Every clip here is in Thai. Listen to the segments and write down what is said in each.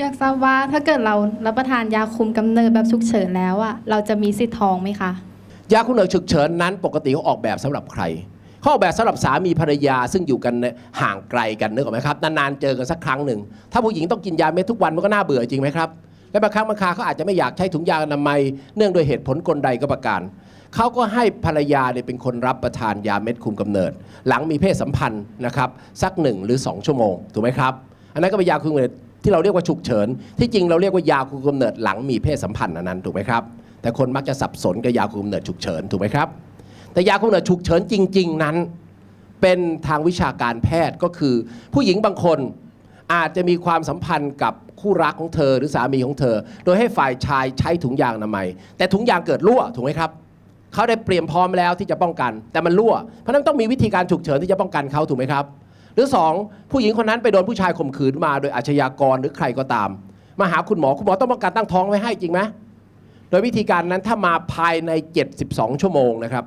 อยากทราบว่าถ้าเกิดเรารับประทานยาคุมกำเนิดแบบฉุกเฉินแล้วอะเราจะมีสิทธิ์ท้องไหมคะ ยาคุมกำเนิดฉุกเฉินนั้นปกติเขาออกแบบสำหรับใครเขาออกแบบสำหรับสามีภรรยาซึ่งอยู่กันห่างไกลกันนึกออกไหมครับนานๆเจอกันสักครั้งหนึ่งถ้าผู้หญิงต้องกินยาเม็ดทุกวันมันก็น่าเบื่อจริงไหมครับและบางครั้งบางคราเขาอาจจะไม่อยากใช้ถุงยางอนามัยเนื่องโดยเหตุผลกลใดก็ประการเขาก็ให้ภรรยาเนี่ยเป็นคนรับประทานยาเม็ดคุมกำเนิด หลังมีเพศสัมพันธ์นะครับสักหนึ่งหรือสองชั่วโมงถูกไหมครับอันนั้นก็เป็นยาคุมกำเนิด ที่เราเรียกว่าฉุกเฉิน ที่จริงเราเรียกว่ายาคุมกำเนิดหลังมีเพศสัมพันธ์อันนั้นถูกไหมครับแต่คนมักจะสับสนกับยาคุมกำเนิดฉุกเฉินถูกไหมครับ แต่ยาคุมกำเนิดฉุกเฉินจริง ๆ นั้น เป็นทางวิชาการแพทย์ก็คือ ผู้หญิงบางคนอาจจะมีความสัมพันธ์กับคู่รักของเธอหรือสามีของเธอ โดยให้ฝ่ายชายใช้ถุงยางอนามัย แต่ถุงยางเกิดรั่วถูกไหมครับเขาได้เตรียมพร้อมแล้วที่จะป้องกัน แต่มันรั่วเพราะฉะนั้นต้องมีวิธีการฉุกเฉินที่จะป้องกันเขาถูกไหมครับ หรือสองผู้หญิงคนนั้นไปโดนผู้ชายข่มขืนมาโดยอาชญากรหรือใครก็ตาม มาหาคุณหมอคุณหมอต้องป้องกันตั้งท้องไว้ให้จริงไหมโดยวิธีการนั้นถ้ามาภายใน 72 ชั่วโมงนะครับ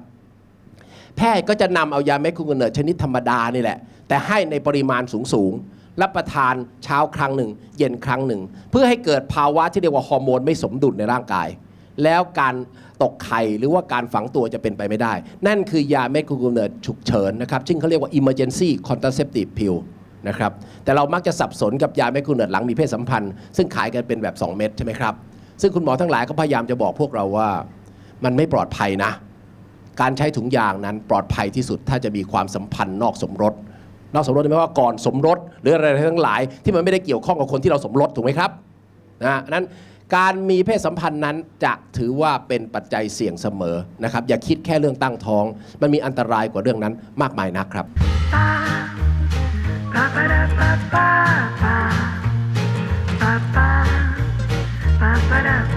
แพทย์ก็จะนำเอายาเม็ดคุมกำเนิดชนิดธรรมดานี่แหละ แต่ให้ในปริมาณสูงๆรับประทานเช้าครั้งหนึ่ง เย็นครั้งหนึ่ง เพื่อให้เกิดภาวะที่เรียกว่าฮอร์โมนไม่สมดุลในร่างกาย แล้วการตกไข่หรือว่าการฝังตัวจะเป็นไปไม่ได้ นั่นคือยาเม็ดคุมกำเนิดฉุกเฉินนะครับซึ่งเขาเรียกว่า emergency contraceptive pill นะครับแต่เรามักจะสับสนกับยาเม็ดคุมกำเนิดหลังมีเพศสัมพันธ์ ซึ่งขายกันเป็นแบบ 2 เม็ดใช่ไหมครับ ซึ่งคุณหมอทั้งหลายก็พยายามจะบอกพวกเราว่ามันไม่ปลอดภัยนะ การใช้ถุงยางนั้นปลอดภัยที่สุดถ้าจะมีความสัมพันธ์นอกสมรส นอกสมรสหมายว่าก่อนสมรส หรืออะไรทั้งหลายที่มันไม่ได้เกี่ยวข้องกับคนที่เราสมรสถูกไหมครับนะนั้น การมีเพศสัมพันธ์นั้นจะถือว่าเป็นปัจจัยเสี่ยงเสมอนะครับ อย่าคิดแค่เรื่องตั้งท้อง มันมีอันตรายกว่าเรื่องนั้นมากมายนักครับ